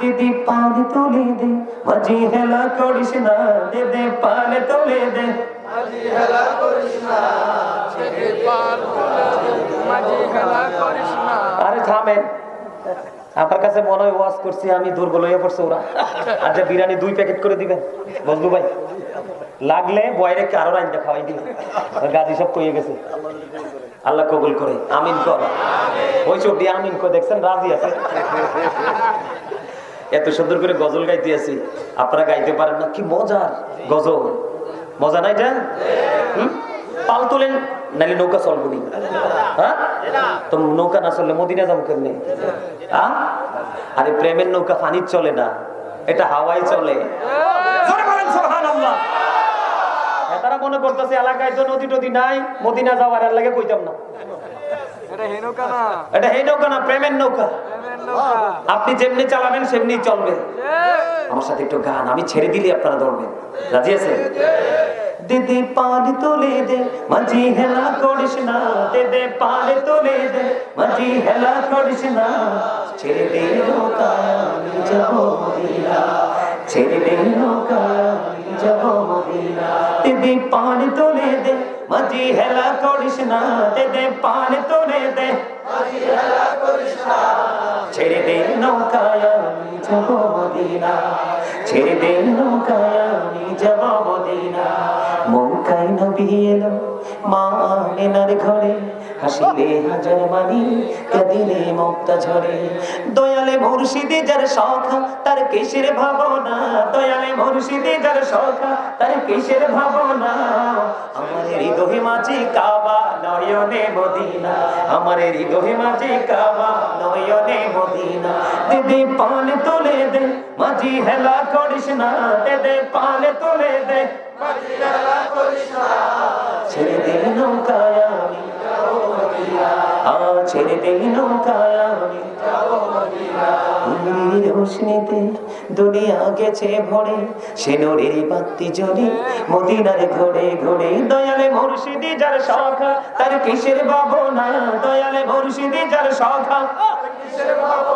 দিদি পালে তুলে দে। মাঝি হেলা করিস না দিদি পালে তুলে দে আরে থামেন আপনার কাছে মনে হয় ওয়াজ করছি আমি দুর্বল হয়ে পড়ছে ওরা। আচ্ছা বিরিয়ানি দুই প্যাকেট করে দিবেন বজলু ভাই। লাগলে বয়রে আরও রাইনটা খাওয়াই দিবেন? গাজি সব কইয়ে গেছে। আল্লাহ কবুল করে আমিন কর। ওই চোখ দিয়ে আমিন কর দেখছেন রাজি আছে? এত সুন্দর করে গজল গাইতে আছি। আপনারা গাইতে পারেন না। কি মজার গজল। মজা নাই এটা? পাল তোলেন নাহলে নৌকা চলবো নি। হ্যাঁ? তো নৌকা না চললে মদিনা যাব কেমনি? আরে প্রেমের নৌকা পানি চলে না। এটা হাওয়াই চলে। হ্যাঁ, তারা মনে করতেছে এলাকায় তো নদী টদী নাই মদিনা যাওয়ার লাগে কইতাম না। এটা হেনুকা না। এটা এই নৌকা না প্রেমের নৌকা। আপনি যেমনি চালাবেন সেমনি চলবে। আমার সাথে একটু গান আমি ছেড়ে দিলে আপনারা ধরবেন। রাজি আছে দিদি পানি তুলে দে মাঝি হেলা করিস না। দিদি পানি তুলে দে মাঝি হেলা করিস না। ছেড়ে দে নৌকা আমি যাব মদিনা। ছেড়ে দে নৌকা আমি যাব মদিনা। দিদি পানি তুলে দে মাঝি হেলা করিস না। দিদি পানি তুলে দে ছেড়ে দিন নৌকায় আমি যাব মদিনা। ছেড়ে দে নৌকায় আমি যাব মদিনা। মৌকায় নবী এলো মা আমেনার ঘরে। হাসিলে হাজার মানি কাঁদিলে মুক্তা ঝরে। দয়ালে মুর্শিদে যার শখ তার কেশের ভাবনা দয়ালে মুর্শিদি শখা তার কিসের ভাবনা? আমার হৃদয় মাঝে কাবা নয়নে মদিনা। আমার হৃদয় মাঝে কাবা নয়নে মদিনা। দিদি পান তুলে দে, মাঝি হেলা করিস না। দে পান তুলে দে ছেড়ে দে নৌকায় ছেড়ে দে নৌকায় আমি উন্নির রোশনিতে দুনিয়া গেছে ভরে, সে নূরের বাতি জ্বলে, মদিনার ঘরে ঘরে দয়ালে মুর্শিদি যার সখা, তার কিসের বাবনা দয়ালে মুর্শিদি যার শাখা আমার